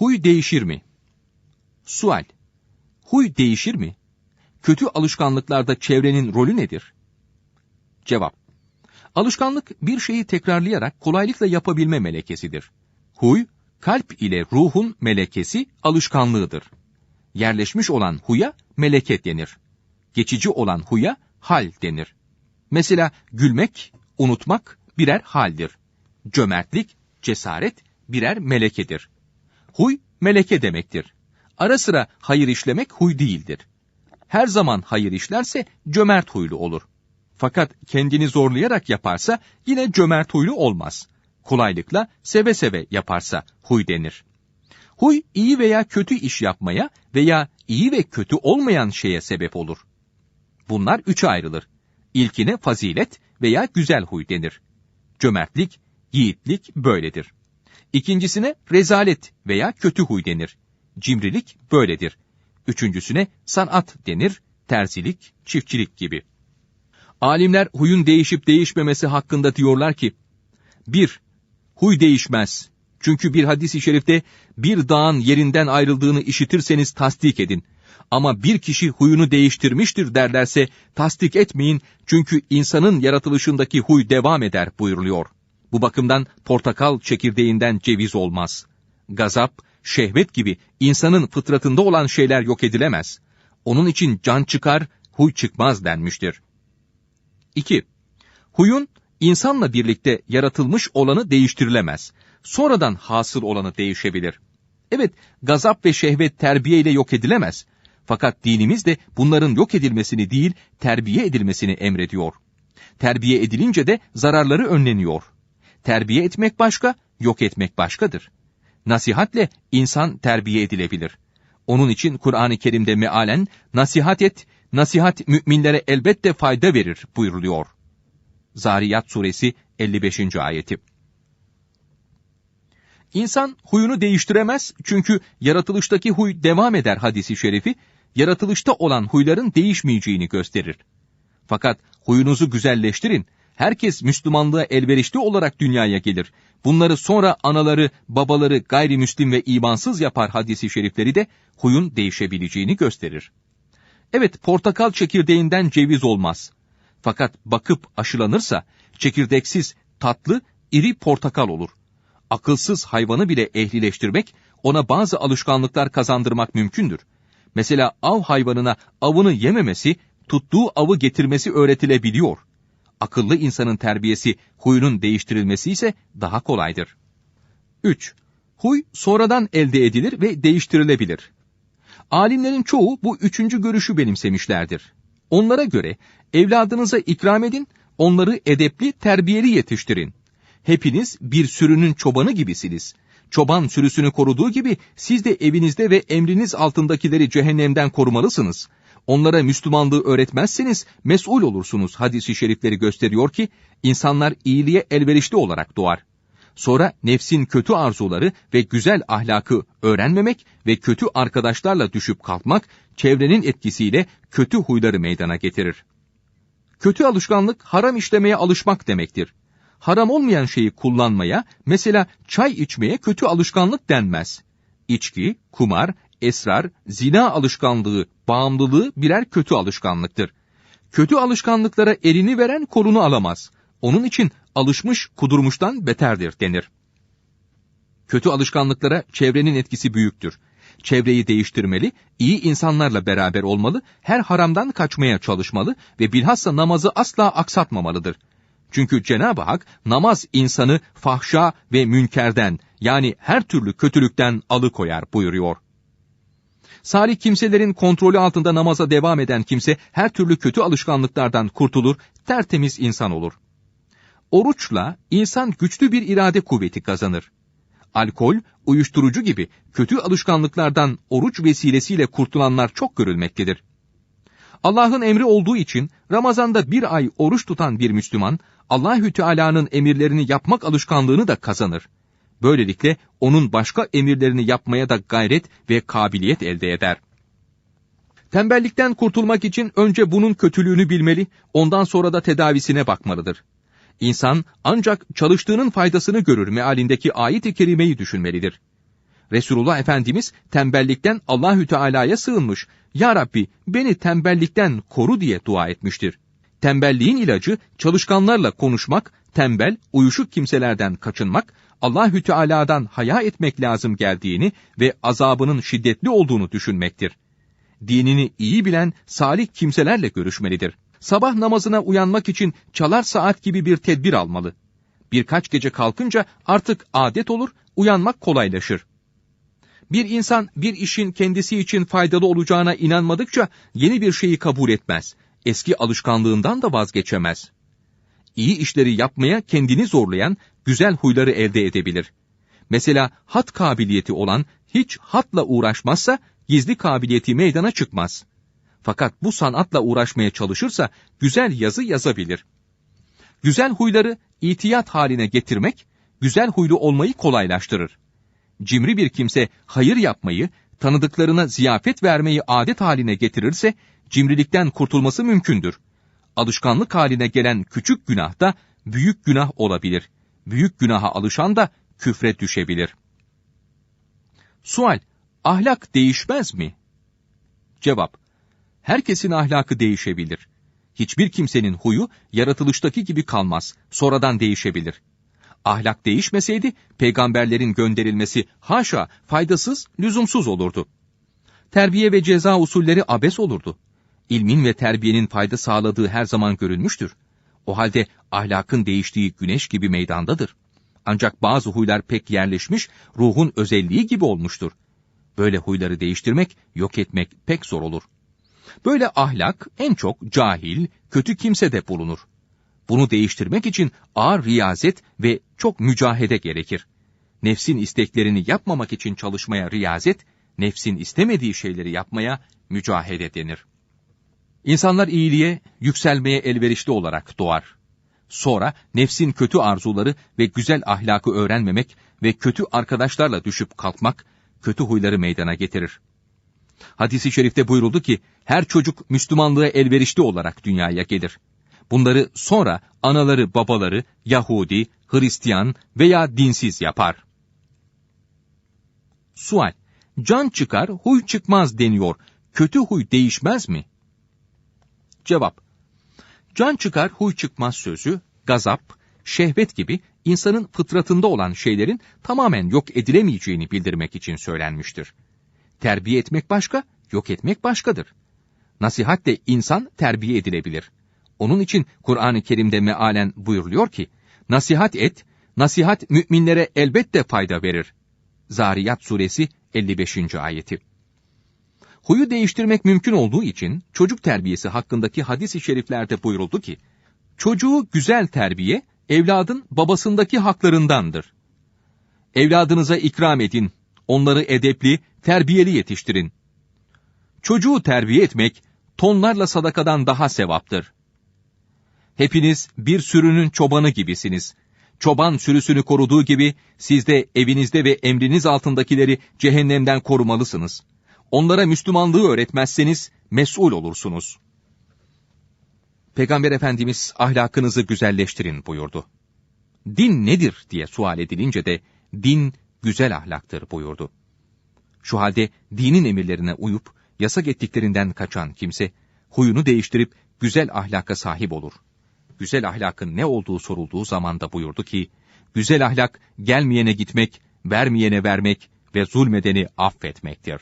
Huy değişir mi? Sual. Huy değişir mi? Kötü alışkanlıklarda çevrenin rolü nedir? Cevap. Alışkanlık bir şeyi tekrarlayarak kolaylıkla yapabilme melekesidir. Huy, kalp ile ruhun melekesi alışkanlığıdır. Yerleşmiş olan huya meleket denir. Geçici olan huya hal denir. Mesela gülmek, unutmak birer haldir. Cömertlik, cesaret birer melekedir. Huy, meleke demektir. Ara sıra hayır işlemek huy değildir. Her zaman hayır işlerse cömert huylu olur. Fakat kendini zorlayarak yaparsa yine cömert huylu olmaz. Kolaylıkla seve seve yaparsa huy denir. Huy iyi veya kötü iş yapmaya veya iyi ve kötü olmayan şeye sebep olur. Bunlar üçe ayrılır. İlkine fazilet veya güzel huy denir. Cömertlik, yiğitlik böyledir. İkincisine rezalet veya kötü huy denir. Cimrilik böyledir. Üçüncüsüne sanat denir, terzilik, çiftçilik gibi. Alimler huyun değişip değişmemesi hakkında diyorlar ki, 1. Huy değişmez. Çünkü bir hadis-i şerifte bir dağın yerinden ayrıldığını işitirseniz tasdik edin. Ama bir kişi huyunu değiştirmiştir derlerse tasdik etmeyin çünkü insanın yaratılışındaki huy devam eder buyuruluyor. Bu bakımdan portakal çekirdeğinden ceviz olmaz. Gazap, şehvet gibi insanın fıtratında olan şeyler yok edilemez. Onun için can çıkar, huy çıkmaz denmiştir. 2. Huyun insanla birlikte yaratılmış olanı değiştirilemez. Sonradan hasıl olanı değişebilir. Evet, gazap ve şehvet terbiye ile yok edilemez. Fakat dinimiz de bunların yok edilmesini değil, terbiye edilmesini emrediyor. Terbiye edilince de zararları önleniyor. Terbiye etmek başka, yok etmek başkadır. Nasihatle insan terbiye edilebilir. Onun için Kur'an-ı Kerim'de mealen nasihat et, nasihat müminlere elbette fayda verir buyuruluyor. Zariyat suresi 55. ayeti. İnsan huyunu değiştiremez çünkü yaratılıştaki huy devam eder hadisi şerifi, yaratılışta olan huyların değişmeyeceğini gösterir. Fakat huyunuzu güzelleştirin, herkes Müslümanlığa elverişli olarak dünyaya gelir. Bunları sonra anaları, babaları gayrimüslim ve imansız yapar hadisi şerifleri de huyun değişebileceğini gösterir. Evet, portakal çekirdeğinden ceviz olmaz. Fakat bakıp aşılanırsa çekirdeksiz, tatlı, iri portakal olur. Akılsız hayvanı bile ehlileştirmek, ona bazı alışkanlıklar kazandırmak mümkündür. Mesela av hayvanına avını yememesi, tuttuğu avı getirmesi öğretilebiliyor. Akıllı insanın terbiyesi, huyunun değiştirilmesi ise daha kolaydır. 3. Huy sonradan elde edilir ve değiştirilebilir. Alimlerin çoğu bu üçüncü görüşü benimsemişlerdir. Onlara göre evladınıza ikram edin, onları edepli, terbiyeli yetiştirin. Hepiniz bir sürünün çobanı gibisiniz. Çoban sürüsünü koruduğu gibi siz de evinizde ve emriniz altındakileri cehennemden korumalısınız. Onlara Müslümanlığı öğretmezseniz mesul olursunuz hadisi şerifleri gösteriyor ki insanlar iyiliğe elverişli olarak doğar. Sonra nefsin kötü arzuları ve güzel ahlakı öğrenmemek ve kötü arkadaşlarla düşüp kalkmak çevrenin etkisiyle kötü huyları meydana getirir. Kötü alışkanlık haram işlemeye alışmak demektir. Haram olmayan şeyi kullanmaya, mesela çay içmeye kötü alışkanlık denmez. İçki, kumar, esrar, zina alışkanlığı, bağımlılığı birer kötü alışkanlıktır. Kötü alışkanlıklara elini veren kolunu alamaz. Onun için alışmış kudurmuştan beterdir denir. Kötü alışkanlıklara çevrenin etkisi büyüktür. Çevreyi değiştirmeli, iyi insanlarla beraber olmalı, her haramdan kaçmaya çalışmalı ve bilhassa namazı asla aksatmamalıdır. Çünkü Cenab-ı Hak namaz insanı fahşa ve münkerden yani her türlü kötülükten alıkoyar buyuruyor. Salih kimselerin kontrolü altında namaza devam eden kimse her türlü kötü alışkanlıklardan kurtulur, tertemiz insan olur. Oruçla insan güçlü bir irade kuvveti kazanır. Alkol, uyuşturucu gibi kötü alışkanlıklardan oruç vesilesiyle kurtulanlar çok görülmektedir. Allah'ın emri olduğu için Ramazan'da bir ay oruç tutan bir Müslüman, Allahü Teala'nın emirlerini yapmak alışkanlığını da kazanır. Böylelikle onun başka emirlerini yapmaya da gayret ve kabiliyet elde eder. Tembellikten kurtulmak için önce bunun kötülüğünü bilmeli, ondan sonra da tedavisine bakmalıdır. İnsan ancak çalıştığının faydasını görür mealindeki ayet-i kerimeyi düşünmelidir. Resulullah Efendimiz tembellikten Allahü Teala'ya sığınmış. Ya Rabbi beni tembellikten koru diye dua etmiştir. Tembelliğin ilacı çalışkanlarla konuşmak, tembel, uyuşuk kimselerden kaçınmak, Allahü Teala'dan haya etmek lazım geldiğini ve azabının şiddetli olduğunu düşünmektir. Dinini iyi bilen salih kimselerle görüşmelidir. Sabah namazına uyanmak için çalar saat gibi bir tedbir almalı. Birkaç gece kalkınca artık adet olur, uyanmak kolaylaşır. Bir insan bir işin kendisi için faydalı olacağına inanmadıkça yeni bir şeyi kabul etmez. Eski alışkanlığından da vazgeçemez. İyi işleri yapmaya kendini zorlayan güzel huyları elde edebilir. Mesela hat kabiliyeti olan hiç hatla uğraşmazsa gizli kabiliyeti meydana çıkmaz. Fakat bu sanatla uğraşmaya çalışırsa güzel yazı yazabilir. Güzel huyları itiyat haline getirmek, güzel huylu olmayı kolaylaştırır. Cimri bir kimse hayır yapmayı, tanıdıklarına ziyafet vermeyi adet haline getirirse, cimrilikten kurtulması mümkündür. Alışkanlık haline gelen küçük günah da büyük günah olabilir. Büyük günaha alışan da küfre düşebilir. Sual, ahlak değişmez mi? Cevap, herkesin ahlakı değişebilir. Hiçbir kimsenin huyu yaratılıştaki gibi kalmaz, sonradan değişebilir. Ahlak değişmeseydi peygamberlerin gönderilmesi haşa faydasız, lüzumsuz olurdu. Terbiye ve ceza usulleri abes olurdu. İlmin ve terbiyenin fayda sağladığı her zaman görülmüştür. O halde ahlakın değiştiği güneş gibi meydandadır. Ancak bazı huylar pek yerleşmiş, ruhun özelliği gibi olmuştur. Böyle huyları değiştirmek, yok etmek pek zor olur. Böyle ahlak en çok cahil, kötü kimsede bulunur. Bunu değiştirmek için ağır riyazet ve çok mücahede gerekir. Nefsin isteklerini yapmamak için çalışmaya riyazet, nefsin istemediği şeyleri yapmaya mücahede denir. İnsanlar iyiliğe, yükselmeye elverişli olarak doğar. Sonra nefsin kötü arzuları ve güzel ahlakı öğrenmemek ve kötü arkadaşlarla düşüp kalkmak, kötü huyları meydana getirir. Hadis-i şerifte buyuruldu ki, her çocuk Müslümanlığa elverişli olarak dünyaya gelir. Bunları sonra anaları babaları Yahudi, Hristiyan veya dinsiz yapar. Sual, can çıkar, huy çıkmaz deniyor. Kötü huy değişmez mi? Cevap, can çıkar, huy çıkmaz sözü, gazap, şehvet gibi insanın fıtratında olan şeylerin tamamen yok edilemeyeceğini bildirmek için söylenmiştir. Terbiye etmek başka, yok etmek başkadır. Nasihatle insan terbiye edilebilir. Onun için Kur'an-ı Kerim'de mealen buyuruluyor ki, nasihat et, nasihat müminlere elbette fayda verir. Zariyat suresi 55. ayeti. Huyu değiştirmek mümkün olduğu için çocuk terbiyesi hakkındaki hadis-i şeriflerde buyuruldu ki, çocuğu güzel terbiye, evladın babasındaki haklarındandır. Evladınıza ikram edin, onları edepli, terbiyeli yetiştirin. Çocuğu terbiye etmek, tonlarla sadakadan daha sevaptır. Hepiniz bir sürünün çobanı gibisiniz. Çoban sürüsünü koruduğu gibi siz de evinizde ve emriniz altındakileri cehennemden korumalısınız. Onlara Müslümanlığı öğretmezseniz mesul olursunuz. Peygamber Efendimiz ahlakınızı güzelleştirin buyurdu. Din nedir diye sual edilince de din güzel ahlaktır buyurdu. Şu halde dinin emirlerine uyup yasak ettiklerinden kaçan kimse huyunu değiştirip güzel ahlaka sahip olur. Güzel ahlakın ne olduğu sorulduğu zaman da buyurdu ki, güzel ahlak gelmeyene gitmek, vermeyene vermek ve zulmedeni affetmektir.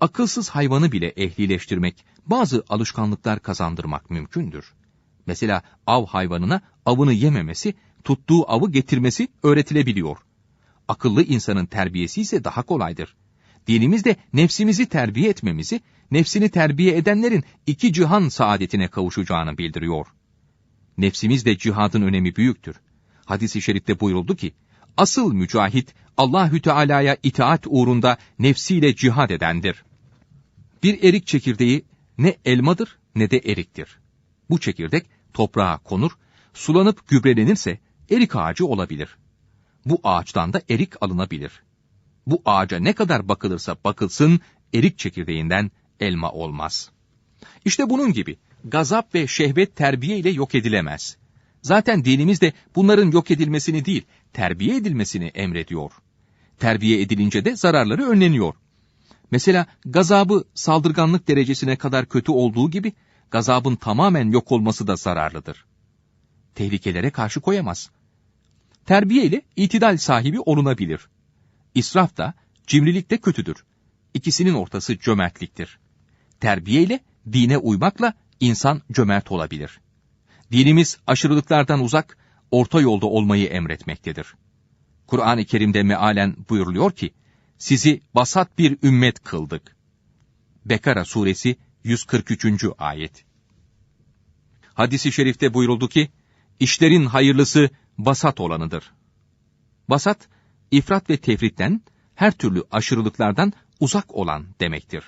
Akılsız hayvanı bile ehlileştirmek, bazı alışkanlıklar kazandırmak mümkündür. Mesela av hayvanına avını yememesi, tuttuğu avı getirmesi öğretilebiliyor. Akıllı insanın terbiyesi ise daha kolaydır. Dinimiz de nefsimizi terbiye etmemizi, nefsini terbiye edenlerin iki cihan saadetine kavuşacağını bildiriyor. Nefsimizde cihadın önemi büyüktür. Hadis-i şerifte buyuruldu ki, asıl mücahit Allahü Teala'ya itaat uğrunda nefsiyle cihad edendir. Bir erik çekirdeği ne elmadır ne de eriktir. Bu çekirdek toprağa konur, sulanıp gübrelenirse erik ağacı olabilir. Bu ağaçtan da erik alınabilir. Bu ağaca ne kadar bakılırsa bakılsın, erik çekirdeğinden elma olmaz. İşte bunun gibi gazap ve şehvet terbiye ile yok edilemez. Zaten dinimiz de bunların yok edilmesini değil, terbiye edilmesini emrediyor. Terbiye edilince de zararları önleniyor. Mesela gazabı saldırganlık derecesine kadar kötü olduğu gibi gazabın tamamen yok olması da zararlıdır. Tehlikelere karşı koyamaz. Terbiye ile itidal sahibi olunabilir. İsraf da, cimrilik de kötüdür. İkisinin ortası cömertliktir. Terbiye ile dine uymakla insan cömert olabilir. Dinimiz aşırılıklardan uzak, orta yolda olmayı emretmektedir. Kur'an-ı Kerim'de mealen buyuruluyor ki, sizi basat bir ümmet kıldık. Bekara suresi 143. ayet. Hadis-i şerifte buyuruldu ki, işlerin hayırlısı basat olanıdır. Basat, ifrat ve tefritten, her türlü aşırılıklardan uzak olan demektir.